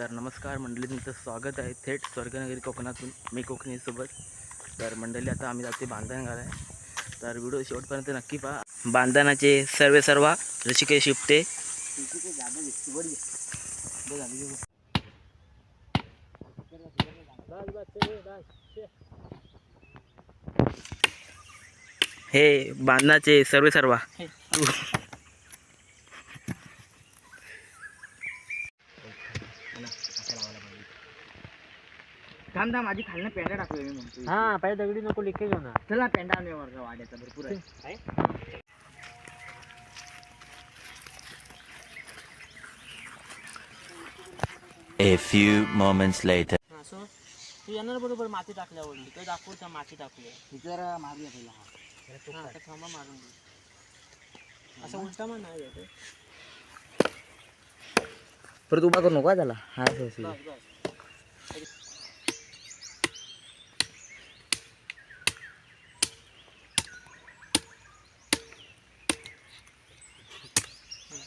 तर नमस्कार मंडळी तुमचं स्वागत आहे थेट स्वर्गनगरी कोकणातून मी कोकणीसोबत तर मंडळी आता आम्ही जाते बांधण घालाय तर व्हिडिओ शेवटपर्यंत नक्की पहा. बांधणाचे सर्वे सर्वा ऋषिकेश शिपटे हे बांधणाचे सर्वे सर्वा थांब थांब आधी खालनं पेंडा टाकूया मी म्हणतो हा पाहिजे दगडी नको लिकेज होणार चला पेंडा आणूया वरचा वाड्याचा भरपूर आहे. A few moments later. असं तू येणार बरोबर माती टाकल्यावर तो दाखवू त्या माती टाकली हे जरा मारूया पहिला हा. हा आता थांबा मारून दे असं उलटा मान नाही येते परत उभा करू नका त्याला. हा बस बस.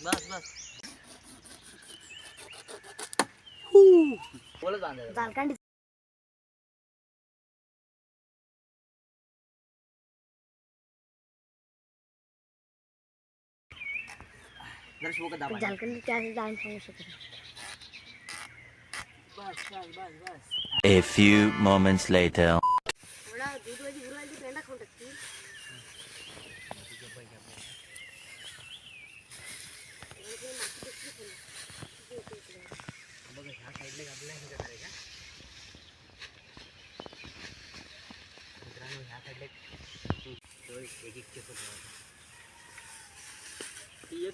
बस बस बोलत बांधायचं जरा शिवका दाबा. झालकंडी त्या जाऊन सांगू शकत बस बस बस बस A few moments later. एवढा दूध वाजी गुरुवाजी पेंडा खाऊन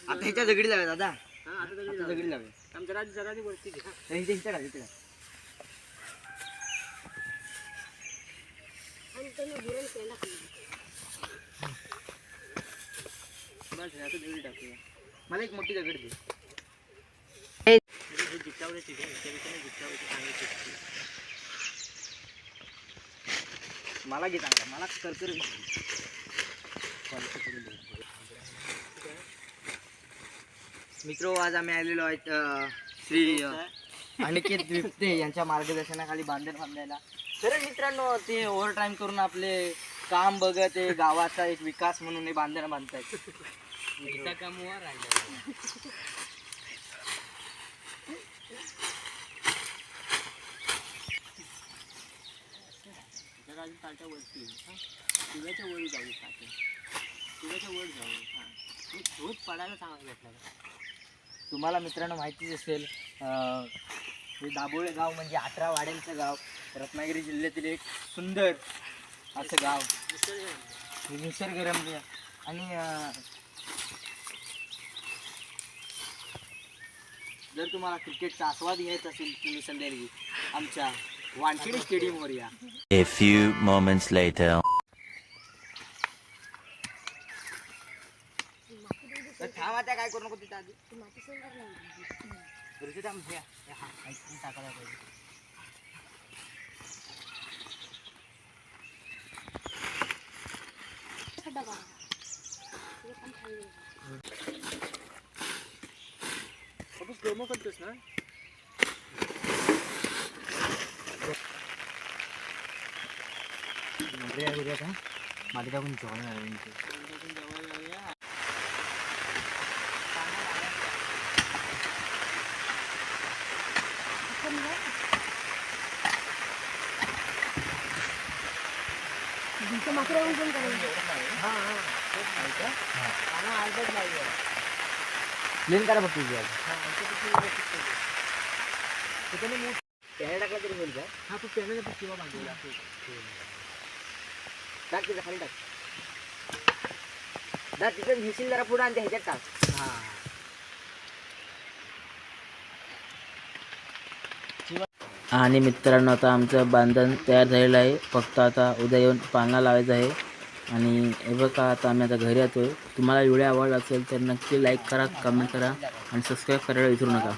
आता ह्याच्या दगडी लावूया दादा. हा आता दगडी लाव. जरा जरा ती वरती घे हा. तर इथे मला एक मोठी दगड दे. सांगायची मला घे चांगला मला करकर मित्र आज आम्ही आलेलो आहेत श्री अनिकेत विपते यांच्या मार्गदर्शनाखाली बांधण बांधायला. तर मित्रांनो ते ओव्हर करून आपले काम बघत हे गावाचा एक विकास म्हणून हे बांधण बांधतायत. इथं वरती शिव्याच्या वर जाऊ ताटे शिव्याच्या वर जाऊ. हा. पडायला चांगलं भेटला तुम्हाला मित्रांनो माहितीच असेल हे दाबोळे गाव म्हणजे अठरा वाड्यांचं गाव. रत्नागिरी जिल्ह्यातील एक सुंदर असं गाव. निसर्गरम्य. आणि जर तुम्हाला क्रिकेटचा आस्वाद घ्यायचा असेल तुम्ही संध्याकाळी आमच्या वानखेडे स्टेडियमवर या. A few moments later. थांबा त्या काय करू नको तिथं आधी ती माती सोडणार नाही ऋषी थांब घ्या हा ऐकून टाकायला पाहिजे खड्डा बाळा तुझं पण खाली आपण प्रोमो करतोस ना माझ्या टाकून जेवण आपण तुमचं मात्र करायचं हा हा. पाना अर्धच क्लीन करा फक्त तुझी हा पेन टाकला तरी होईल का? हा तू पण किंवा बांधलेला टाक. तिथं खाली टाक. दा तिथं घेशील जरा पुढं आणि ह्याच्यात टाक. हा. आणि मित्रांनो आता आमचं बांधण तयार झालेलं आहे. फक्त आता उद्या येऊन पाळणा लावायचं आहे. आणि हे बघा आता आम्ही आता घरी येतो आहे तुम्हाला व्हिडिओ आवडला असेल तर नक्की लाईक करा कमेंट करा आणि सबस्क्राईब करायला विसरू नका.